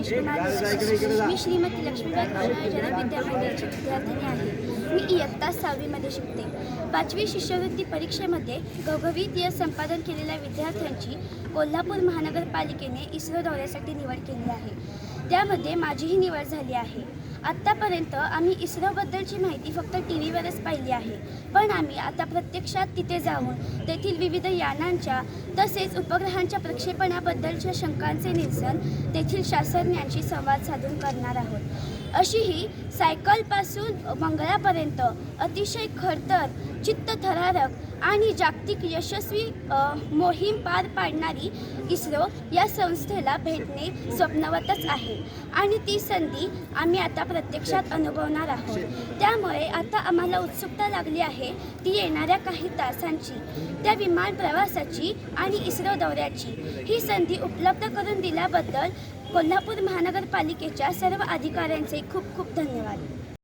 मी श्रीमती लक्ष्मीबाई कृष्ण विद्यामंदिराची विद्यार्थिनी आहे. मी इयत्ता सहावीमध्ये शिकते. पाचवी शिष्यवृत्ती परीक्षेमध्ये घवघवीत यश संपादन केलेल्या विद्यार्थ्यांची कोल्हापूर महानगरपालिकेने इस्रो दौऱ्यासाठी निवड केली आहे. त्यामध्ये माझीही निवड झाली आहे. आत्तापर्यंत आम्ही इस्रोबद्दलची माहिती फक्त टी व्हीवरच पाहिली आहे. पण आम्ही आता प्रत्यक्षात तिथे जाऊन तेथील विविध यानांच्या तसेच उपग्रहांच्या प्रक्षेपणाबद्दलच्या शंकांचे निरसन तेथील शास्त्रज्ञांशी संवाद साधून करणार आहोत. अशी ही सायकलपासून मंगळापर्यंत अतिशय खडतर चित्तथरारक आणि जागतिक यशस्वी मोहीम पार पाडणारी इस्रो या संस्थेला भेटणे स्वप्नवतच आहे. आणि ती संधी आम्ही आता प्रत्यक्षात अनुभवणार आहोत. त्यामुळे आता आम्हाला उत्सुकता लागली आहे ती येणाऱ्या काही तासांची. त्या विमान प्रवासाची आणि इस्रो दौऱ्याची. ही संधी उपलब्ध करून दिल्याबद्दल कोल्हापूर महानगरपालिकेच्या सर्व अधिकाऱ्यांचे खूप खूप धन्यवाद.